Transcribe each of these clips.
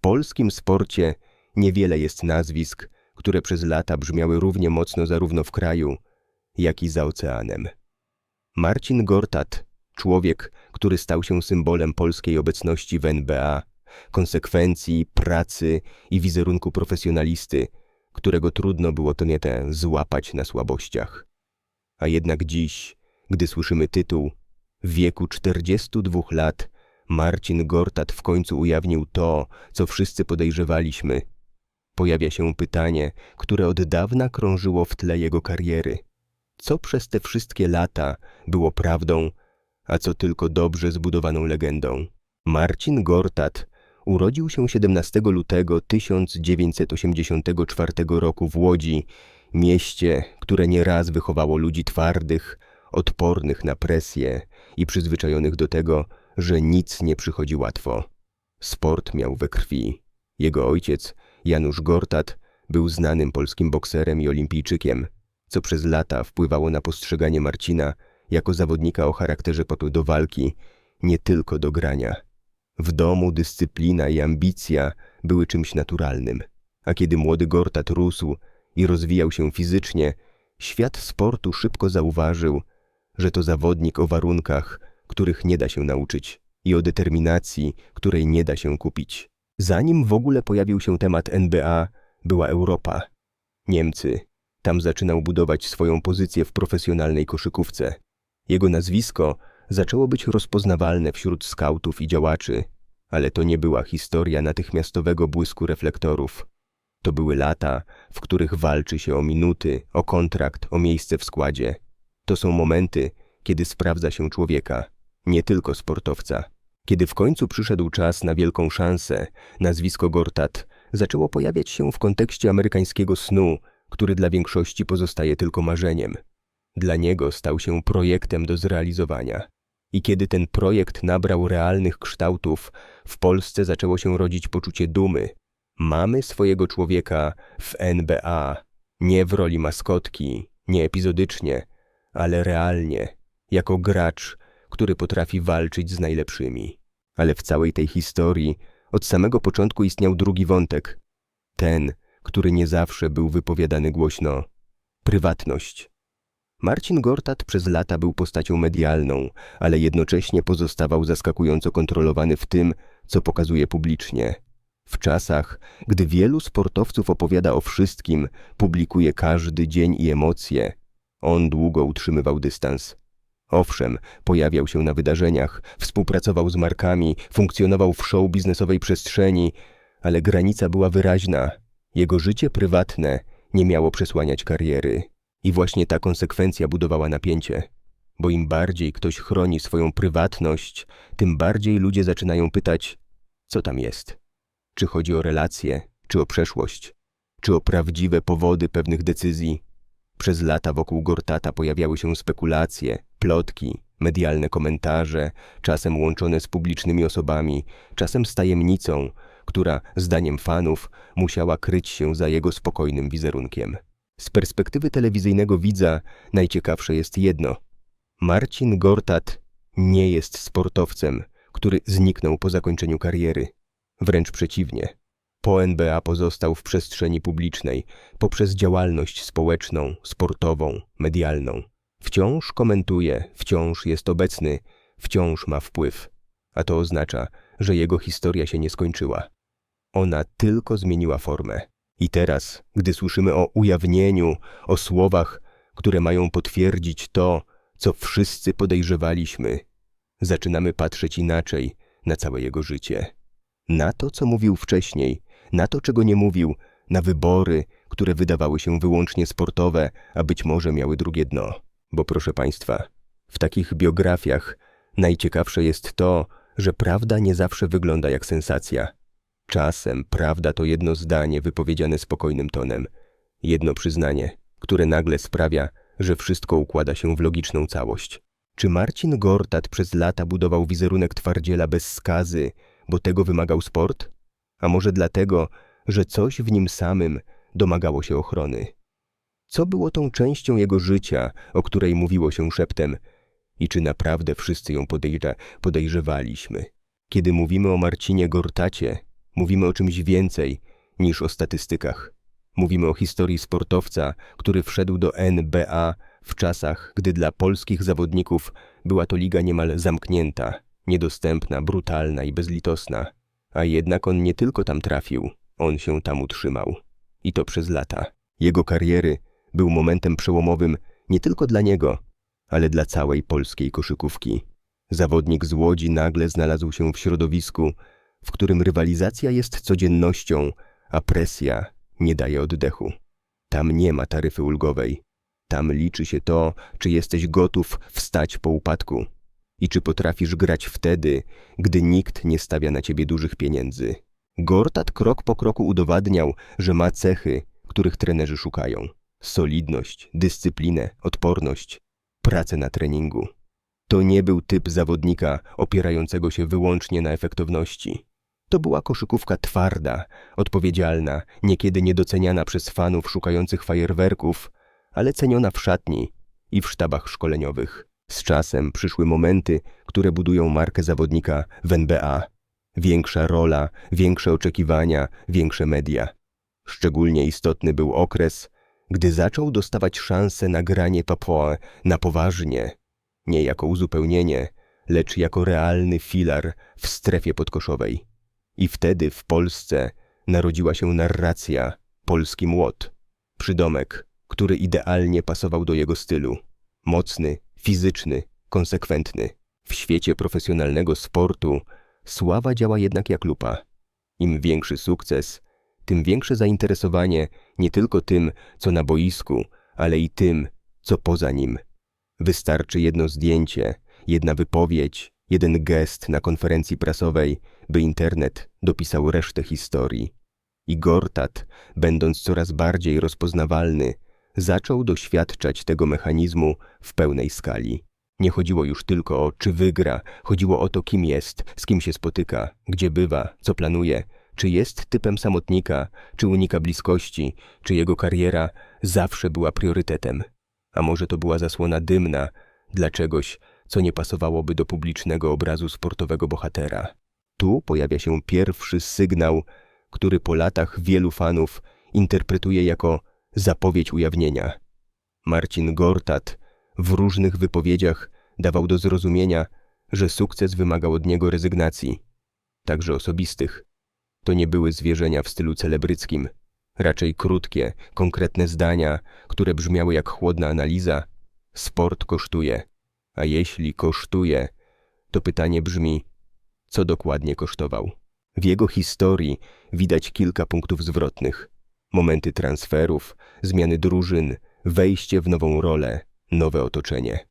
polskim sporcie niewiele jest nazwisk, które przez lata brzmiały równie mocno zarówno w kraju, jak i za oceanem. Marcin Gortat, człowiek, który stał się symbolem polskiej obecności w NBA, konsekwencji, pracy i wizerunku profesjonalisty, którego trudno było to nie te złapać na słabościach. A jednak dziś, gdy słyszymy tytuł, w wieku 42 lat Marcin Gortat w końcu ujawnił to, co wszyscy podejrzewaliśmy. Pojawia się pytanie, które od dawna krążyło w tle jego kariery. Co przez te wszystkie lata było prawdą, a co tylko dobrze zbudowaną legendą? Marcin Gortat urodził się 17 lutego 1984 roku w Łodzi, mieście, które nieraz wychowało ludzi twardych, odpornych na presję i przyzwyczajonych do tego, że nic nie przychodzi łatwo. Sport miał we krwi. Jego ojciec, Janusz Gortat, był znanym polskim bokserem i olimpijczykiem, co przez lata wpływało na postrzeganie Marcina jako zawodnika o charakterze potu do walki, nie tylko do grania. W domu dyscyplina i ambicja były czymś naturalnym, a kiedy młody Gortat rósł i rozwijał się fizycznie, świat sportu szybko zauważył, że to zawodnik o warunkach, których nie da się nauczyć i o determinacji, której nie da się kupić. Zanim w ogóle pojawił się temat NBA, była Europa. Niemcy. Tam zaczynał budować swoją pozycję w profesjonalnej koszykówce. Jego nazwisko zaczęło być rozpoznawalne wśród skautów i działaczy, ale to nie była historia natychmiastowego błysku reflektorów. To były lata, w których walczy się o minuty, o kontrakt, o miejsce w składzie. To są momenty, kiedy sprawdza się człowieka, nie tylko sportowca. Kiedy w końcu przyszedł czas na wielką szansę, nazwisko Gortat zaczęło pojawiać się w kontekście amerykańskiego snu, który dla większości pozostaje tylko marzeniem. Dla niego stał się projektem do zrealizowania. I kiedy ten projekt nabrał realnych kształtów, w Polsce zaczęło się rodzić poczucie dumy. Mamy swojego człowieka w NBA, nie w roli maskotki, nie epizodycznie, ale realnie, jako gracz, który potrafi walczyć z najlepszymi. Ale w całej tej historii od samego początku istniał drugi wątek. Ten, który nie zawsze był wypowiadany głośno. Prywatność. Marcin Gortat przez lata był postacią medialną, ale jednocześnie pozostawał zaskakująco kontrolowany w tym, co pokazuje publicznie. W czasach, gdy wielu sportowców opowiada o wszystkim, publikuje każdy dzień i emocje, on długo utrzymywał dystans. Owszem, pojawiał się na wydarzeniach, współpracował z markami, funkcjonował w show biznesowej przestrzeni, ale granica była wyraźna. Jego życie prywatne nie miało przesłaniać kariery. I właśnie ta konsekwencja budowała napięcie. Bo im bardziej ktoś chroni swoją prywatność, tym bardziej ludzie zaczynają pytać, co tam jest. Czy chodzi o relacje, czy o przeszłość, czy o prawdziwe powody pewnych decyzji. Przez lata wokół Gortata pojawiały się spekulacje, plotki, medialne komentarze, czasem łączone z publicznymi osobami, czasem z tajemnicą, która, zdaniem fanów, musiała kryć się za jego spokojnym wizerunkiem. Z perspektywy telewizyjnego widza najciekawsze jest jedno. Marcin Gortat nie jest sportowcem, który zniknął po zakończeniu kariery. Wręcz przeciwnie. Po NBA pozostał w przestrzeni publicznej poprzez działalność społeczną, sportową, medialną. Wciąż komentuje, wciąż jest obecny, wciąż ma wpływ. A to oznacza, że jego historia się nie skończyła. Ona tylko zmieniła formę. I teraz, gdy słyszymy o ujawnieniu, o słowach, które mają potwierdzić to, co wszyscy podejrzewaliśmy, zaczynamy patrzeć inaczej na całe jego życie. Na to, co mówił wcześniej, na to, czego nie mówił, na wybory, które wydawały się wyłącznie sportowe, a być może miały drugie dno. Bo proszę Państwa, w takich biografiach najciekawsze jest to, że prawda nie zawsze wygląda jak sensacja. Czasem prawda to jedno zdanie wypowiedziane spokojnym tonem, jedno przyznanie, które nagle sprawia, że wszystko układa się w logiczną całość. Czy Marcin Gortat przez lata budował wizerunek twardziela bez skazy, bo tego wymagał sport? A może dlatego, że coś w nim samym domagało się ochrony? Co było tą częścią jego życia, o której mówiło się szeptem i czy naprawdę wszyscy ją podejrza, podejrzewaliśmy? Kiedy mówimy o Marcinie Gortacie, Mówimy o czymś więcej niż o statystykach. Mówimy o historii sportowca, który wszedł do NBA w czasach, gdy dla polskich zawodników była to liga niemal zamknięta, niedostępna, brutalna i bezlitosna. A jednak on nie tylko tam trafił, on się tam utrzymał. I to przez lata. Jego kariery był momentem przełomowym nie tylko dla niego, ale dla całej polskiej koszykówki. Zawodnik z Łodzi nagle znalazł się w środowisku, w którym rywalizacja jest codziennością, a presja nie daje oddechu. Tam nie ma taryfy ulgowej. Tam liczy się to, czy jesteś gotów wstać po upadku i czy potrafisz grać wtedy, gdy nikt nie stawia na ciebie dużych pieniędzy. Gortat krok po kroku udowadniał, że ma cechy, których trenerzy szukają. Solidność, dyscyplinę, odporność, pracę na treningu. To nie był typ zawodnika opierającego się wyłącznie na efektowności. To była koszykówka twarda, odpowiedzialna, niekiedy niedoceniana przez fanów szukających fajerwerków, ale ceniona w szatni i w sztabach szkoleniowych. Z czasem przyszły momenty, które budują markę zawodnika w NBA. Większa rola, większe oczekiwania, większe media. Szczególnie istotny był okres, gdy zaczął dostawać szansę na granie Papua na poważnie, nie jako uzupełnienie, lecz jako realny filar w strefie podkoszowej. I wtedy w Polsce narodziła się narracja Polski Młot, przydomek, który idealnie pasował do jego stylu. Mocny, fizyczny, konsekwentny. W świecie profesjonalnego sportu sława działa jednak jak lupa. Im większy sukces, tym większe zainteresowanie nie tylko tym, co na boisku, ale i tym, co poza nim. Wystarczy jedno zdjęcie, jedna wypowiedź, jeden gest na konferencji prasowej, by internet dopisał resztę historii. I Gortat, będąc coraz bardziej rozpoznawalny, zaczął doświadczać tego mechanizmu w pełnej skali. Nie chodziło już tylko o czy wygra, chodziło o to, kim jest, z kim się spotyka, gdzie bywa, co planuje, czy jest typem samotnika, czy unika bliskości, czy jego kariera zawsze była priorytetem. A może to była zasłona dymna dla czegoś, co nie pasowałoby do publicznego obrazu sportowego bohatera. Tu pojawia się pierwszy sygnał, który po latach wielu fanów interpretuje jako zapowiedź ujawnienia. Marcin Gortat w różnych wypowiedziach dawał do zrozumienia, że sukces wymagał od niego rezygnacji, także osobistych. To nie były zwierzenia w stylu celebryckim, raczej krótkie, konkretne zdania, które brzmiały jak chłodna analiza. Sport kosztuje, a jeśli kosztuje, to pytanie brzmi, co dokładnie kosztował. W jego historii widać kilka punktów zwrotnych momenty transferów, zmiany drużyn, wejście w nową rolę, nowe otoczenie.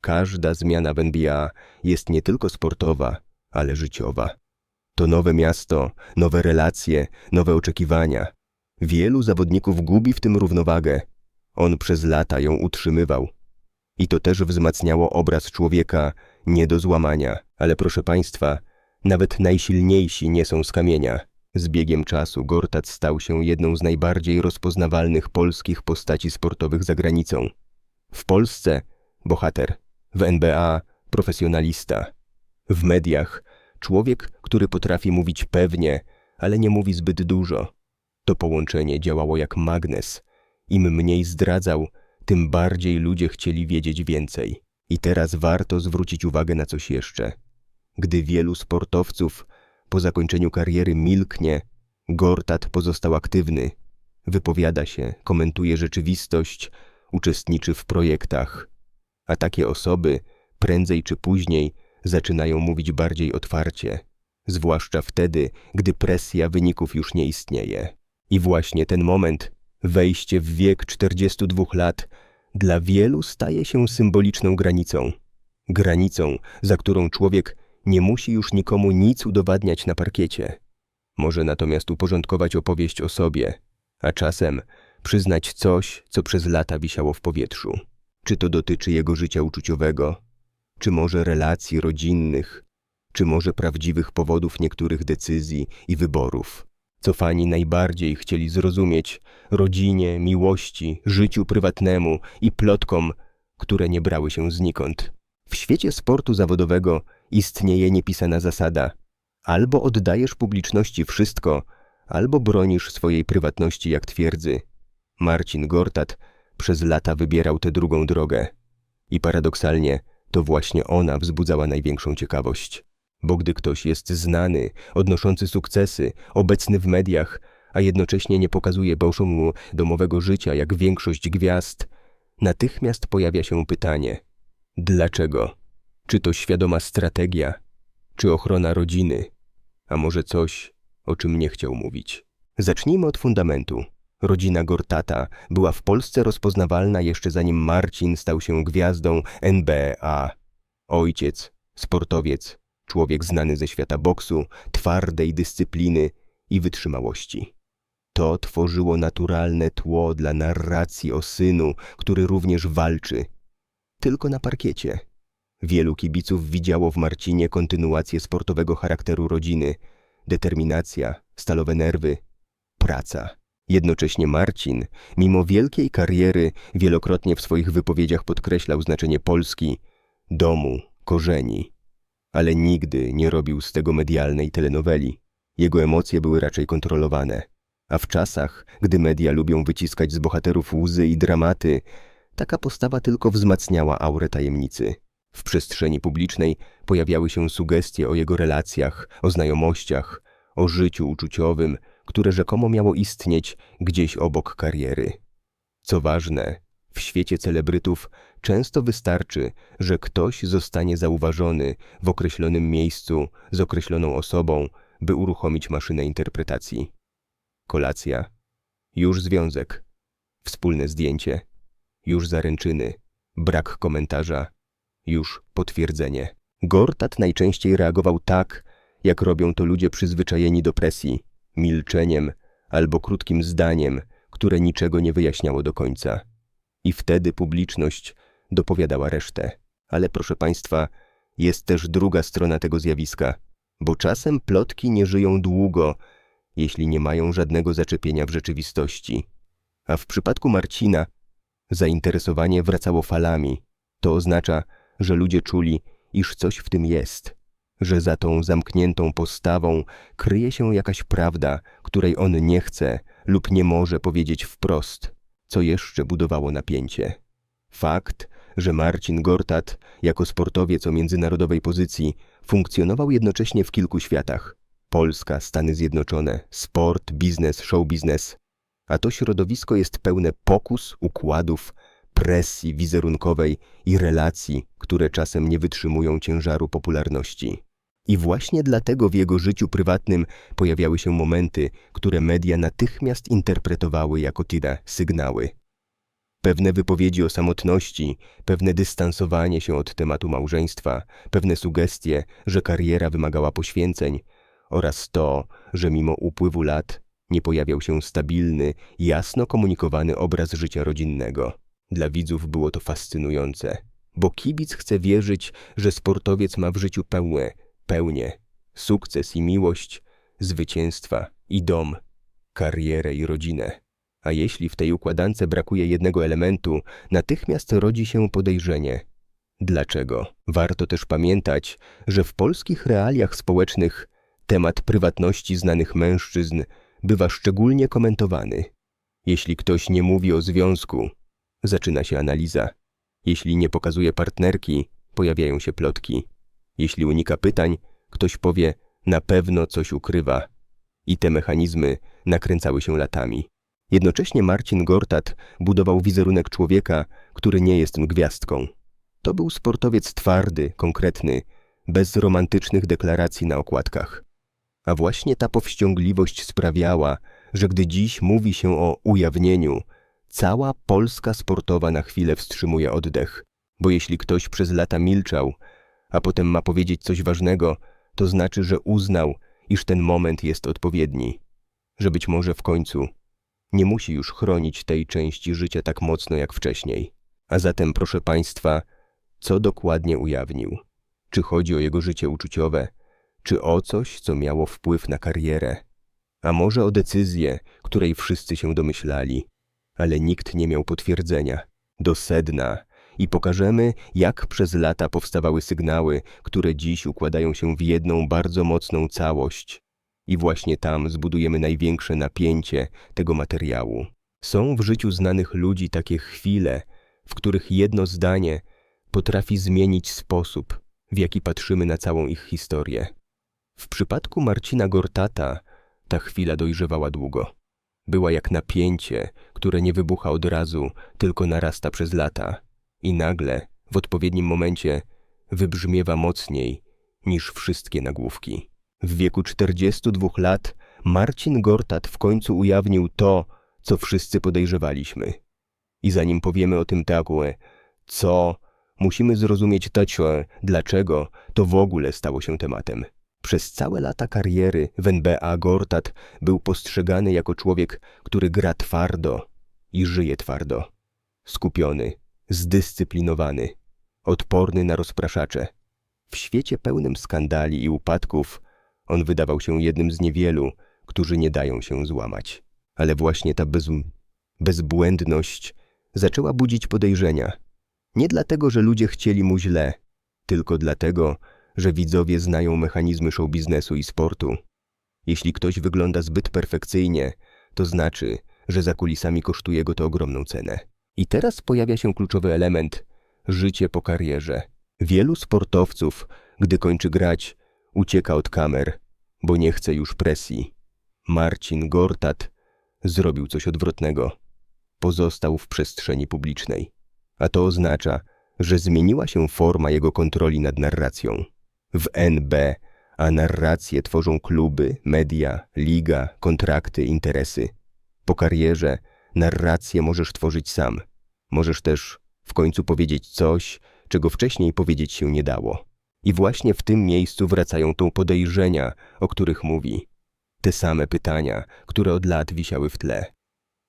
Każda zmiana w NBA jest nie tylko sportowa, ale życiowa. To nowe miasto, nowe relacje, nowe oczekiwania. Wielu zawodników gubi w tym równowagę. On przez lata ją utrzymywał. I to też wzmacniało obraz człowieka nie do złamania. Ale proszę Państwa, nawet najsilniejsi nie są z kamienia. Z biegiem czasu Gortat stał się jedną z najbardziej rozpoznawalnych polskich postaci sportowych za granicą. W Polsce bohater, w NBA profesjonalista, w mediach człowiek, który potrafi mówić pewnie, ale nie mówi zbyt dużo. To połączenie działało jak magnes. Im mniej zdradzał, tym bardziej ludzie chcieli wiedzieć więcej. I teraz warto zwrócić uwagę na coś jeszcze. Gdy wielu sportowców po zakończeniu kariery milknie, Gortat pozostał aktywny. Wypowiada się, komentuje rzeczywistość, uczestniczy w projektach. A takie osoby prędzej czy później zaczynają mówić bardziej otwarcie, zwłaszcza wtedy, gdy presja wyników już nie istnieje. I właśnie ten moment, wejście w wiek 42 lat, dla wielu staje się symboliczną granicą. Granicą, za którą człowiek nie musi już nikomu nic udowadniać na parkiecie. Może natomiast uporządkować opowieść o sobie, a czasem przyznać coś, co przez lata wisiało w powietrzu. Czy to dotyczy jego życia uczuciowego, czy może relacji rodzinnych, czy może prawdziwych powodów niektórych decyzji i wyborów. Co fani najbardziej chcieli zrozumieć rodzinie, miłości, życiu prywatnemu i plotkom, które nie brały się znikąd. W świecie sportu zawodowego istnieje niepisana zasada. Albo oddajesz publiczności wszystko, albo bronisz swojej prywatności jak twierdzy. Marcin Gortat przez lata wybierał tę drugą drogę. I paradoksalnie to właśnie ona wzbudzała największą ciekawość. Bo gdy ktoś jest znany, odnoszący sukcesy, obecny w mediach, a jednocześnie nie pokazuje poziomu domowego życia jak większość gwiazd, natychmiast pojawia się pytanie: dlaczego? Czy to świadoma strategia, czy ochrona rodziny, a może coś, o czym nie chciał mówić? Zacznijmy od fundamentu. Rodzina Gortata była w Polsce rozpoznawalna jeszcze zanim Marcin stał się gwiazdą NBA. Ojciec, sportowiec, człowiek znany ze świata boksu, twardej dyscypliny i wytrzymałości. To tworzyło naturalne tło dla narracji o synu, który również walczy. Tylko na parkiecie. Wielu kibiców widziało w Marcinie kontynuację sportowego charakteru rodziny, determinacja, stalowe nerwy, praca. Jednocześnie Marcin, mimo wielkiej kariery, wielokrotnie w swoich wypowiedziach podkreślał znaczenie Polski, domu, korzeni. Ale nigdy nie robił z tego medialnej telenoweli. Jego emocje były raczej kontrolowane. A w czasach, gdy media lubią wyciskać z bohaterów łzy i dramaty, taka postawa tylko wzmacniała aurę tajemnicy. W przestrzeni publicznej pojawiały się sugestie o jego relacjach, o znajomościach, o życiu uczuciowym, które rzekomo miało istnieć gdzieś obok kariery. Co ważne, w świecie celebrytów często wystarczy, że ktoś zostanie zauważony w określonym miejscu z określoną osobą, by uruchomić maszynę interpretacji. Kolacja, już związek, wspólne zdjęcie, już zaręczyny, brak komentarza, już potwierdzenie. Gortat najczęściej reagował tak, jak robią to ludzie przyzwyczajeni do presji, milczeniem albo krótkim zdaniem, które niczego nie wyjaśniało do końca. I wtedy publiczność dopowiadała resztę. Ale proszę Państwa, jest też druga strona tego zjawiska, bo czasem plotki nie żyją długo, jeśli nie mają żadnego zaczepienia w rzeczywistości. A w przypadku Marcina zainteresowanie wracało falami. To oznacza, że ludzie czuli, iż coś w tym jest, że za tą zamkniętą postawą kryje się jakaś prawda, której on nie chce lub nie może powiedzieć wprost, co jeszcze budowało napięcie. Fakt, że Marcin Gortat, jako sportowiec o międzynarodowej pozycji, funkcjonował jednocześnie w kilku światach Polska, Stany Zjednoczone, sport, biznes, show biznes. A to środowisko jest pełne pokus, układów, presji wizerunkowej i relacji, które czasem nie wytrzymują ciężaru popularności. I właśnie dlatego w jego życiu prywatnym pojawiały się momenty, które media natychmiast interpretowały jako tida sygnały. Pewne wypowiedzi o samotności, pewne dystansowanie się od tematu małżeństwa, pewne sugestie, że kariera wymagała poświęceń oraz to, że mimo upływu lat nie pojawiał się stabilny, jasno komunikowany obraz życia rodzinnego. Dla widzów było to fascynujące, bo kibic chce wierzyć, że sportowiec ma w życiu pełne, pełnię, sukces i miłość, zwycięstwa i dom, karierę i rodzinę. A jeśli w tej układance brakuje jednego elementu, natychmiast rodzi się podejrzenie. Dlaczego? Warto też pamiętać, że w polskich realiach społecznych temat prywatności znanych mężczyzn bywa szczególnie komentowany. Jeśli ktoś nie mówi o związku, zaczyna się analiza. Jeśli nie pokazuje partnerki, pojawiają się plotki. Jeśli unika pytań, ktoś powie, na pewno coś ukrywa. I te mechanizmy nakręcały się latami. Jednocześnie Marcin Gortat budował wizerunek człowieka, który nie jest gwiazdką. To był sportowiec twardy, konkretny, bez romantycznych deklaracji na okładkach. A właśnie ta powściągliwość sprawiała, że gdy dziś mówi się o ujawnieniu, cała Polska sportowa na chwilę wstrzymuje oddech, bo jeśli ktoś przez lata milczał, a potem ma powiedzieć coś ważnego, to znaczy, że uznał, iż ten moment jest odpowiedni, że być może w końcu nie musi już chronić tej części życia tak mocno jak wcześniej. A zatem, proszę Państwa, co dokładnie ujawnił? Czy chodzi o jego życie uczuciowe, czy o coś, co miało wpływ na karierę? A może o decyzję, której wszyscy się domyślali, ale nikt nie miał potwierdzenia. Do sedna i pokażemy, jak przez lata powstawały sygnały, które dziś układają się w jedną bardzo mocną całość. I właśnie tam zbudujemy największe napięcie tego materiału. Są w życiu znanych ludzi takie chwile, w których jedno zdanie potrafi zmienić sposób, w jaki patrzymy na całą ich historię. W przypadku Marcina Gortata ta chwila dojrzewała długo. Była jak napięcie, które nie wybucha od razu, tylko narasta przez lata i nagle, w odpowiednim momencie, wybrzmiewa mocniej niż wszystkie nagłówki. W wieku 42 lat Marcin Gortat w końcu ujawnił to, co wszyscy podejrzewaliśmy. I zanim powiemy o tym takue, co, musimy zrozumieć tacio, dlaczego to w ogóle stało się tematem. Przez całe lata kariery w NBA Gortat był postrzegany jako człowiek, który gra twardo i żyje twardo. Skupiony, zdyscyplinowany, odporny na rozpraszacze. W świecie pełnym skandali i upadków on wydawał się jednym z niewielu, którzy nie dają się złamać. Ale właśnie ta bez... bezbłędność zaczęła budzić podejrzenia. Nie dlatego, że ludzie chcieli mu źle, tylko dlatego, że widzowie znają mechanizmy show biznesu i sportu. Jeśli ktoś wygląda zbyt perfekcyjnie, to znaczy, że za kulisami kosztuje go to ogromną cenę. I teraz pojawia się kluczowy element życie po karierze. Wielu sportowców, gdy kończy grać, ucieka od kamer, bo nie chce już presji. Marcin Gortat zrobił coś odwrotnego. Pozostał w przestrzeni publicznej. A to oznacza, że zmieniła się forma jego kontroli nad narracją. W NB, a narrację tworzą kluby, media, liga, kontrakty, interesy. Po karierze narrację możesz tworzyć sam. Możesz też w końcu powiedzieć coś, czego wcześniej powiedzieć się nie dało. I właśnie w tym miejscu wracają tu podejrzenia, o których mówi. Te same pytania, które od lat wisiały w tle.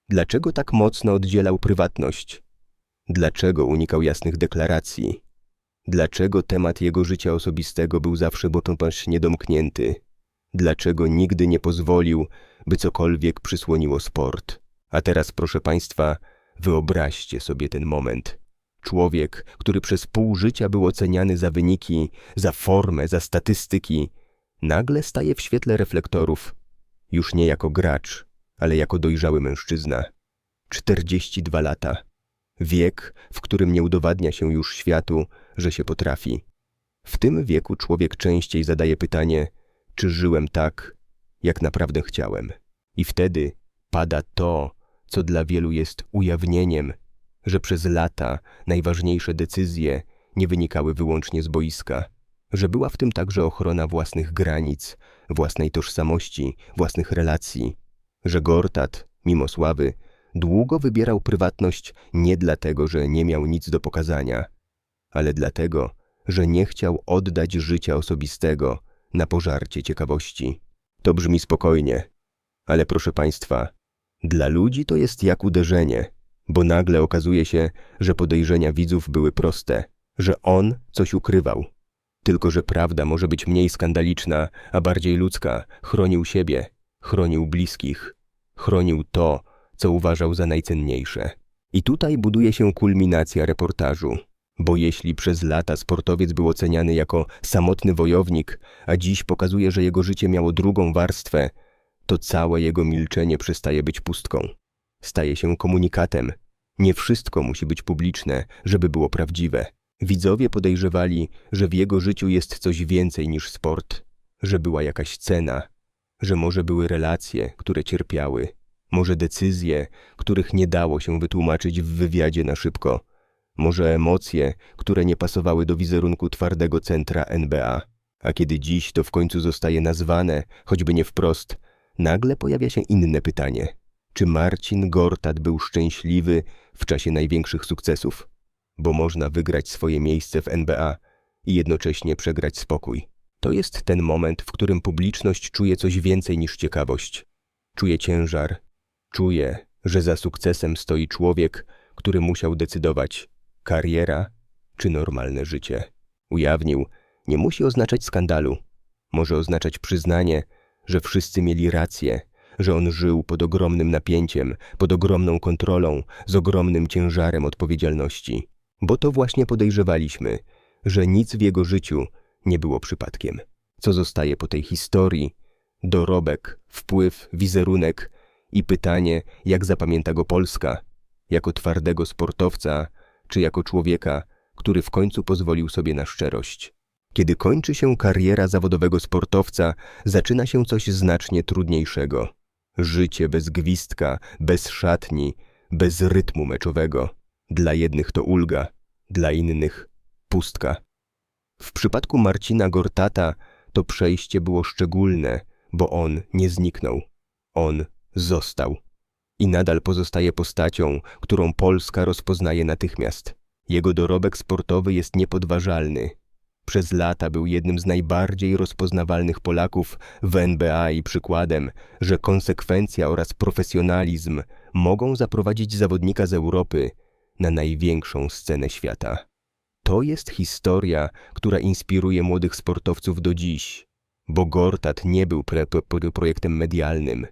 Dlaczego tak mocno oddzielał prywatność? Dlaczego unikał jasnych deklaracji? Dlaczego temat jego życia osobistego był zawsze botopasz niedomknięty? Dlaczego nigdy nie pozwolił, by cokolwiek przysłoniło sport? A teraz, proszę Państwa, wyobraźcie sobie ten moment. Człowiek, który przez pół życia był oceniany za wyniki, za formę, za statystyki, nagle staje w świetle reflektorów. Już nie jako gracz, ale jako dojrzały mężczyzna. 42 lata. Wiek, w którym nie udowadnia się już światu, że się potrafi. W tym wieku człowiek częściej zadaje pytanie, czy żyłem tak, jak naprawdę chciałem. I wtedy pada to, co dla wielu jest ujawnieniem, że przez lata najważniejsze decyzje nie wynikały wyłącznie z boiska, że była w tym także ochrona własnych granic, własnej tożsamości, własnych relacji, że Gortat, mimo sławy, długo wybierał prywatność nie dlatego, że nie miał nic do pokazania, ale dlatego, że nie chciał oddać życia osobistego na pożarcie ciekawości. To brzmi spokojnie, ale proszę Państwa, dla ludzi to jest jak uderzenie, bo nagle okazuje się, że podejrzenia widzów były proste, że on coś ukrywał. Tylko, że prawda może być mniej skandaliczna, a bardziej ludzka. Chronił siebie, chronił bliskich, chronił to, co uważał za najcenniejsze. I tutaj buduje się kulminacja reportażu. Bo jeśli przez lata sportowiec był oceniany jako samotny wojownik, a dziś pokazuje, że jego życie miało drugą warstwę, to całe jego milczenie przestaje być pustką. Staje się komunikatem. Nie wszystko musi być publiczne, żeby było prawdziwe. Widzowie podejrzewali, że w jego życiu jest coś więcej niż sport, że była jakaś cena, że może były relacje, które cierpiały, może decyzje, których nie dało się wytłumaczyć w wywiadzie na szybko, może emocje, które nie pasowały do wizerunku twardego centra NBA. A kiedy dziś to w końcu zostaje nazwane, choćby nie wprost, nagle pojawia się inne pytanie. Czy Marcin Gortat był szczęśliwy w czasie największych sukcesów? Bo można wygrać swoje miejsce w NBA i jednocześnie przegrać spokój. To jest ten moment, w którym publiczność czuje coś więcej niż ciekawość. Czuje ciężar, czuje, że za sukcesem stoi człowiek, który musiał decydować, kariera czy normalne życie. Ujawnił, nie musi oznaczać skandalu. Może oznaczać przyznanie, że wszyscy mieli rację, że on żył pod ogromnym napięciem, pod ogromną kontrolą, z ogromnym ciężarem odpowiedzialności. Bo to właśnie podejrzewaliśmy, że nic w jego życiu nie było przypadkiem. Co zostaje po tej historii? Dorobek, wpływ, wizerunek i pytanie, jak zapamięta go Polska, jako twardego sportowca, czy jako człowieka, który w końcu pozwolił sobie na szczerość. Kiedy kończy się kariera zawodowego sportowca, zaczyna się coś znacznie trudniejszego. Życie bez gwizdka, bez szatni, bez rytmu meczowego. Dla jednych to ulga, dla innych pustka. W przypadku Marcina Gortata to przejście było szczególne, bo on nie zniknął. On został. I nadal pozostaje postacią, którą Polska rozpoznaje natychmiast. Jego dorobek sportowy jest niepodważalny. Przez lata był jednym z najbardziej rozpoznawalnych Polaków w NBA i przykładem, że konsekwencja oraz profesjonalizm mogą zaprowadzić zawodnika z Europy na największą scenę świata. To jest historia, która inspiruje młodych sportowców do dziś, bo Gortat nie był projektem medialnym.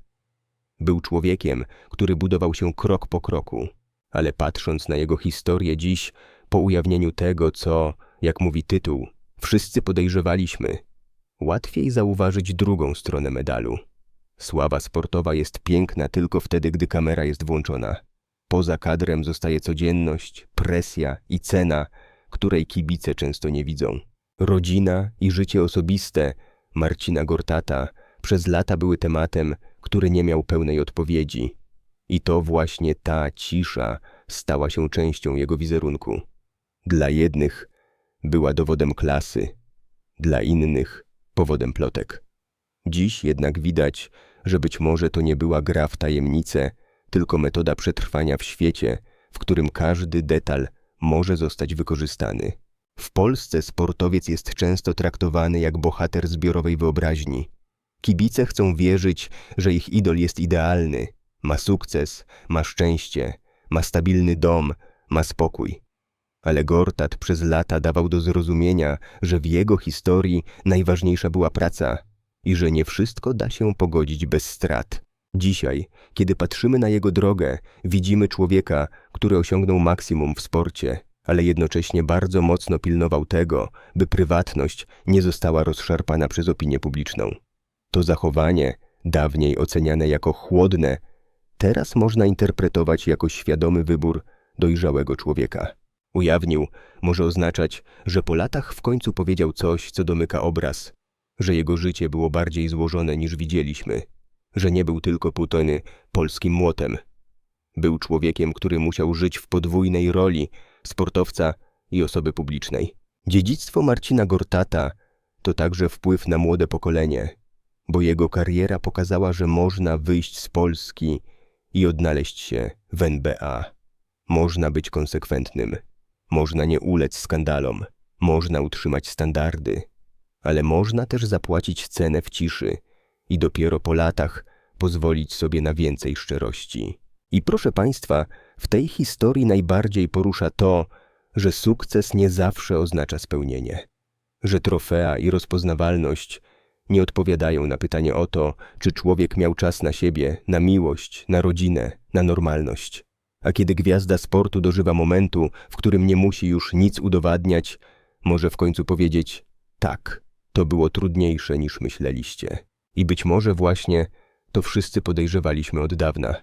Był człowiekiem, który budował się krok po kroku, ale patrząc na jego historię dziś, po ujawnieniu tego, co, jak mówi tytuł, wszyscy podejrzewaliśmy, łatwiej zauważyć drugą stronę medalu. Sława sportowa jest piękna tylko wtedy, gdy kamera jest włączona. Poza kadrem zostaje codzienność, presja i cena, której kibice często nie widzą. Rodzina i życie osobiste Marcina Gortata przez lata były tematem, który nie miał pełnej odpowiedzi. I to właśnie ta cisza stała się częścią jego wizerunku. Dla jednych była dowodem klasy, dla innych powodem plotek. Dziś jednak widać, że być może to nie była gra w tajemnicę, tylko metoda przetrwania w świecie, w którym każdy detal może zostać wykorzystany. W Polsce sportowiec jest często traktowany jak bohater zbiorowej wyobraźni. Kibice chcą wierzyć, że ich idol jest idealny, ma sukces, ma szczęście, ma stabilny dom, ma spokój. Ale Gortat przez lata dawał do zrozumienia, że w jego historii najważniejsza była praca i że nie wszystko da się pogodzić bez strat. Dzisiaj, kiedy patrzymy na jego drogę, widzimy człowieka, który osiągnął maksimum w sporcie, ale jednocześnie bardzo mocno pilnował tego, by prywatność nie została rozszarpana przez opinię publiczną. To zachowanie, dawniej oceniane jako chłodne, teraz można interpretować jako świadomy wybór dojrzałego człowieka. Ujawnił może oznaczać, że po latach w końcu powiedział coś, co domyka obraz, że jego życie było bardziej złożone niż widzieliśmy, że nie był tylko Putony polskim młotem. Był człowiekiem, który musiał żyć w podwójnej roli sportowca i osoby publicznej. Dziedzictwo Marcina Gortata to także wpływ na młode pokolenie, bo jego kariera pokazała, że można wyjść z Polski i odnaleźć się w NBA. Można być konsekwentnym, można nie ulec skandalom, można utrzymać standardy, ale można też zapłacić cenę w ciszy i dopiero po latach pozwolić sobie na więcej szczerości. I proszę Państwa, w tej historii najbardziej porusza to, że sukces nie zawsze oznacza spełnienie, że trofea i rozpoznawalność nie odpowiadają na pytanie o to, czy człowiek miał czas na siebie, na miłość, na rodzinę, na normalność. A kiedy gwiazda sportu dożywa momentu, w którym nie musi już nic udowadniać, może w końcu powiedzieć: Tak, to było trudniejsze niż myśleliście. I być może właśnie to wszyscy podejrzewaliśmy od dawna.